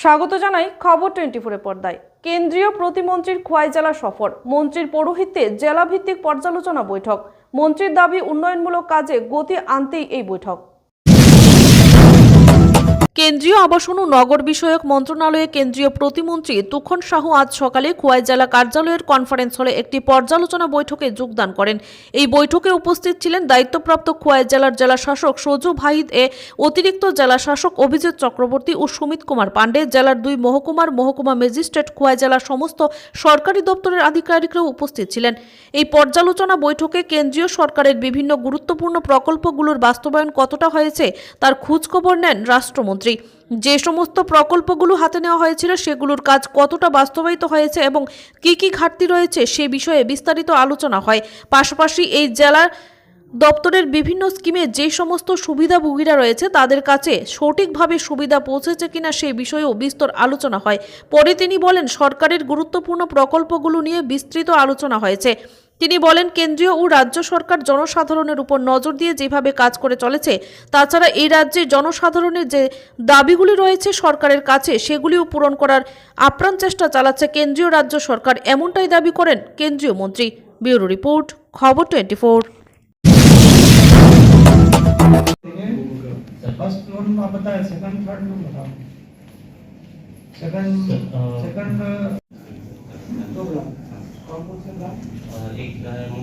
স্বাগত জানাই খবর টোয়েন্টি ফোরে পর্দায়। কেন্দ্রীয় প্রতিমন্ত্রীর খোয়াই জেলা সফর, মন্ত্রীর পৌরোহিত্যে জেলাভিত্তিক পর্যালোচনা বৈঠক, মন্ত্রীর দাবি উন্নয়নমূলক কাজে গতি আনতেই এই বৈঠক। কেন্দ্রীয় আবাসন ও নগর বিষয়ক মন্ত্রণালয়ে কেন্দ্রীয় প্রতিমন্ত্রী তুখন সাহু আজ সকালে খোয়াই জেলা কার্যালয়ের কনফারেন্স হলে একটি পর্যালোচনা বৈঠকে যোগদান করেন। এই বৈঠকে উপস্থিত ছিলেন দায়িত্বপ্রাপ্ত খোয়াই জেলার জেলা শাসক সজু ভাহিদ এ, অতিরিক্ত জেলা শাসক অভিজিৎ চক্রবর্তী ও সুমিত কুমার পাণ্ডে। জেলার দুই মহকুমার মহকুমা ম্যাজিস্ট্রেট খোয়াই জেলার সমস্ত সরকারি দপ্তরের আধিকারিকরাও উপস্থিত ছিলেন। এই পর্যালোচনা বৈঠকে কেন্দ্রীয় সরকারের বিভিন্ন গুরুত্বপূর্ণ প্রকল্পগুলোর বাস্তবায়ন কতটা হয়েছে তার খোঁজখবর নেন রাষ্ট্রমন্ত্রী। যে সমস্ত প্রকল্পগুলো হাতে নেওয়া হয়েছিল সেগুলোর কাজ কতটা বাস্তবায়িত হয়েছে এবং কি কি ঘাটতি রয়েছে সে বিষয়ে বিস্তারিত আলোচনা হয়। পাশাপাশি এই জেলার দপ্তরের বিভিন্ন স্কিমে যে সমস্ত সুবিধাভোগীরা রয়েছে তাদের কাছে সঠিকভাবে সুবিধা পৌঁছেছে কিনা সেই বিষয়েও বিস্তর আলোচনা হয়। পরে তিনি বলেন, সরকারের গুরুত্বপূর্ণ প্রকল্পগুলো নিয়ে বিস্তৃত আলোচনা হয়েছে। তিনি বলেন কেন্দ্রীয় ও রাজ্য সরকার জনসাধারণের উপর নজর দিয়ে যেভাবে কাজ করে চলেছে তাছাড়া এই রাজ্যে জনসাধারণের যে দাবিগুলি রয়েছে সরকারের কাছে সেগুলিও পূরণ করার আপ্রাণ চেষ্টা চালাচ্ছে কেন্দ্রীয় রাজ্য সরকার এমনটাই দাবি করেন কেন্দ্রীয় মন্ত্রী ব্যুরো রিপোর্ট খবর টোয়েন্টি ফোর फर्स्ट फ्लोर आप बताए सेकंड थर्ड में बताओ सेकंड अ, सेकंड दो ब्लॉक कौन कौन से ब्लॉक एक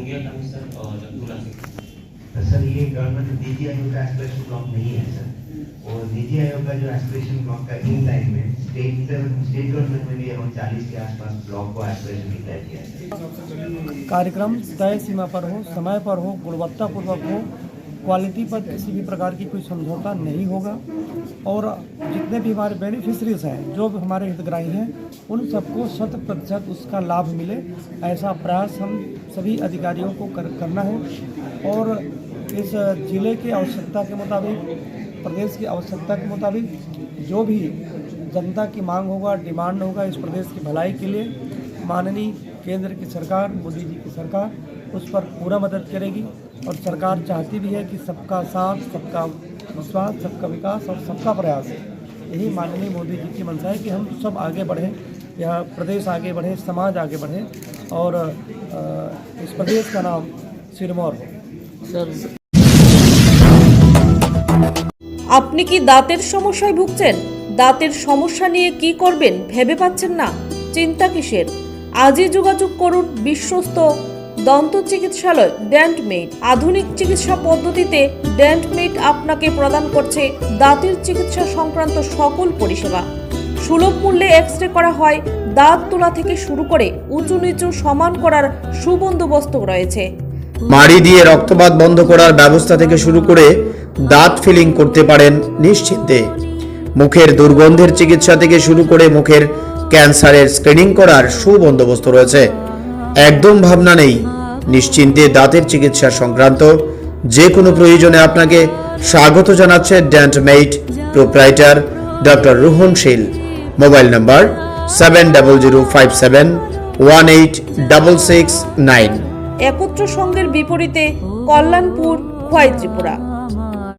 है का सर और दूल्हा सिंह। सर ये गवर्नमेंट नीति आयोग का एस्पिरेशन ब्लॉक नहीं है सर। और नीति आयोग का जो एस्पिरेशन ब्लॉक का इन लाइन में स्टेट स्टेट गवर्नमेंट में भी अराउंड चालीस के आसपास ब्लॉक को एस्पिरेशन डिक्लेयर किया है कार्यक्रम तय सीमा पर हो समय पर हो गुणवत्तापूर्वक हो क्वालिटी पर किसी भी प्रकार की कोई समझौता नहीं होगा। और जितने भी हमारे बेनिफिशरीज हैं जो भी हमारे हितग्राही हैं उन सबको शत प्रतिशत उसका लाभ मिले। ऐसा प्रयास हम सभी अधिकारियों को कर, करना है। और इस ज़िले की आवश्यकता के मुताबिक प्रदेश की आवश्यकता के मुताबिक जो भी जनता की मांग होगा डिमांड होगा इस प्रदेश की भलाई के लिए माननीय केंद्र की सरकार मोदी जी की सरकार उस पर पूरा मदद करेगी। और सरकार चाहती भी है कि सबका साथ सबका विश्वास सबका विकास और सबका प्रयास यही माननीय मोदी जी की मंशा है कि हम सब आगे बढ़ें यह प्रदेश आगे बढ़े समाज आगे बढ़े और अ, इस प्रदेश का नाम सिरमौर हो আপনি কি দাঁতের সমস্যায় ভুগছেন দাঁতের সমস্যা নিয়ে কি করবেন ভেবে পাচ্ছেন না চিন্তা কিসের আজই যোগাযোগ করুন বিশ্বস্ত দন্ত চিকিৎসালয় ড্যান্টমেড আধুনিক চিকিৎসা পদ্ধতিতে ড্যান্টমেড আপনাকে প্রদান করছে দাঁতের চিকিৎসা সংক্রান্ত সকল পরিষেবা। সুলভ মূল্যে এক্স রে করা হয়, দাঁত তোলা থেকে শুরু করে উঁচু নিচু সমান করার সুবন্দোবস্ত রয়েছে। মাড়ি দিয়ে রক্তপাত বন্ধ করার ব্যবস্থা থেকে শুরু করে দাঁত ফিলিং করতে পারেন নিশ্চিন্তে। মুখের দুর্গন্ধের চিকিৎসা থেকে শুরু করে মুখের ক্যান্সারের স্ক্রিনিং করার সুবন্দোবস্ত রয়েছে। একদম ভাবনা নেই নিশ্চিন্তে দাঁতের চিকিৎসা সংক্রান্ত যে কোনো প্রয়োজনে আপনাকে স্বাগত জানাচ্ছে ড্যান্টমেইট proprietor doctor Rohan Shil. Mobile number seven double zero five seven one eight double six nine একত্র সংঘের বিপরীতে কল্যাণপুর খোয়াই ত্রিপুরা।